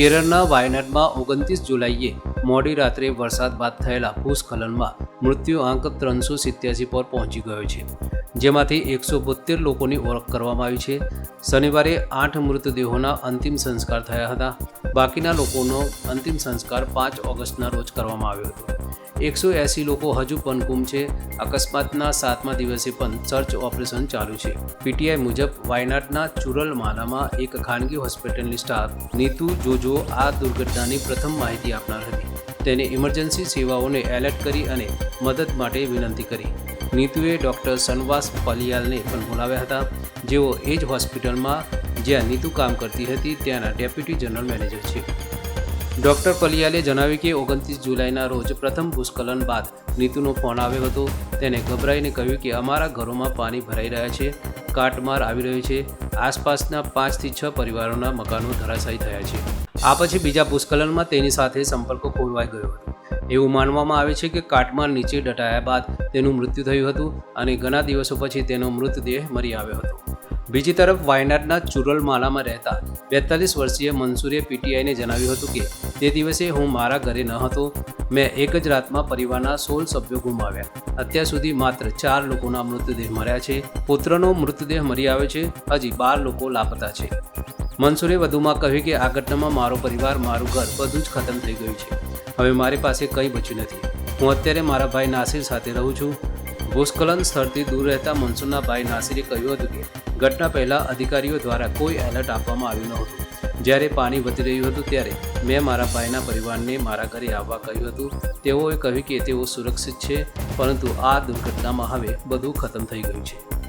કેરળના વાયનાડમાં ઓગણત્રીસ જુલાઈએ મોડી રાત્રે વરસાદ બાદ થયેલા ભૂસ્ખલનમાં મૃત્યુ આંક ત્રણસો સિત્યાસી પર પહોંચી ગયો છે. જેમાંથી એકસો બોતેર લોકોની ઓળખ કરવામાં આવી છે. શનિવારે આઠ મૃતદેહોના અંતિમ સંસ્કાર થયા હતા. બાકીના લોકોનો અંતિમ સંસ્કાર પાંચ ઓગસ્ટના રોજ કરવામાં આવ્યો હતો. એકસો એંસી લોકો હજુ પણ ગુમ છે. અકસ્માતના સાતમા દિવસે પણ સર્ચ ઓપરેશન ચાલુ છે. પીટીઆઈ મુજબ વાયનાડના ચુરલમાલામાં એક ખાનગી હોસ્પિટલની સ્ટાફ નીતુ જોજો આ દુર્ઘટનાની પ્રથમ માહિતી આપનાર હતી. તેને ઇમરજન્સી સેવાઓને એલર્ટ કરી અને મદદ માટે વિનંતી કરી. નીતુએ ડૉક્ટર સનવાસ પલિયાલને પણ બોલાવ્યા હતા. જેઓ એ જ હોસ્પિટલમાં જ્યાં નીતુ કામ કરતી હતી, ત્યાંના ડેપ્યુટી જનરલ મેનેજર છે. ડૉક્ટર પલિયાલે જણાવ્યું કે ઓગણત્રીસ જુલાઈના રોજ પ્રથમ ભૂસ્ખલન બાદ નીતુનો ફોન આવ્યો હતો. તેને ગભરાઈને કહ્યું કે અમારા ઘરોમાં પાણી ભરાઈ રહ્યા છે, કાટમાર આવી રહ્યો છે. આસપાસના પાંચથી છ પરિવારોના મકાનો ધરાશાયી થયા છે. આ પછી બીજા ભૂસ્ખલનમાં તેની સાથે સંપર્ક ખોરવાઈ ગયો હતો. એવું માનવામાં આવે છે કે કાટમાર નીચે ડટાયા બાદ તેનું મૃત્યુ થયું હતું અને ઘણા દિવસો પછી તેનો મૃતદેહ મરી આવ્યો હતો. બીજી તરફ વાયનાડના ચુરલમાલામાં રહેતા બેતાલીસ વર્ષીય મનસુરે પીટીઆઈને જણાવ્યું હતું કે, તે દિવસે હું મારા ઘરે ન હતો. મેં એક જ રાતમાં પરિવારના સોળ સભ્યો ગુમાવ્યા. અત્યાર સુધી માત્ર ચાર લોકોના મૃતદેહ મળ્યા છે. પુત્રનો મૃતદેહ મરી આવ્યો છે. હજી બાર લોકો લાપતા છે. મનસુરે વધુમાં કહ્યું કે, આ ઘટનામાં મારો પરિવાર, મારું ઘર બધું જ ખતમ થઈ ગયું છે. હવે મારી પાસે કંઈ બચ્યું નથી. હું અત્યારે મારા ભાઈ નાસિર સાથે રહું છું. ભૂસ્ખલન સ્થળથી દૂર રહેતા મનસુરના ભાઈ નાસિરે કહ્યું હતું કે, ઘટના પહેલાં અધિકારીઓ દ્વારા કોઈ એલર્ટ આપવામાં આવ્યું નહોતું જ્યારે પાણી વધી રહ્યું હતું ત્યારે મેં મારા ભાઈના પરિવારને મારા ઘરે આવવા કહ્યું હતું. તેઓએ કહ્યું કે તેઓ સુરક્ષિત છે, પરંતુ આ દુર્ઘટનામાં હવે બધું ખતમ થઈ ગયું છે.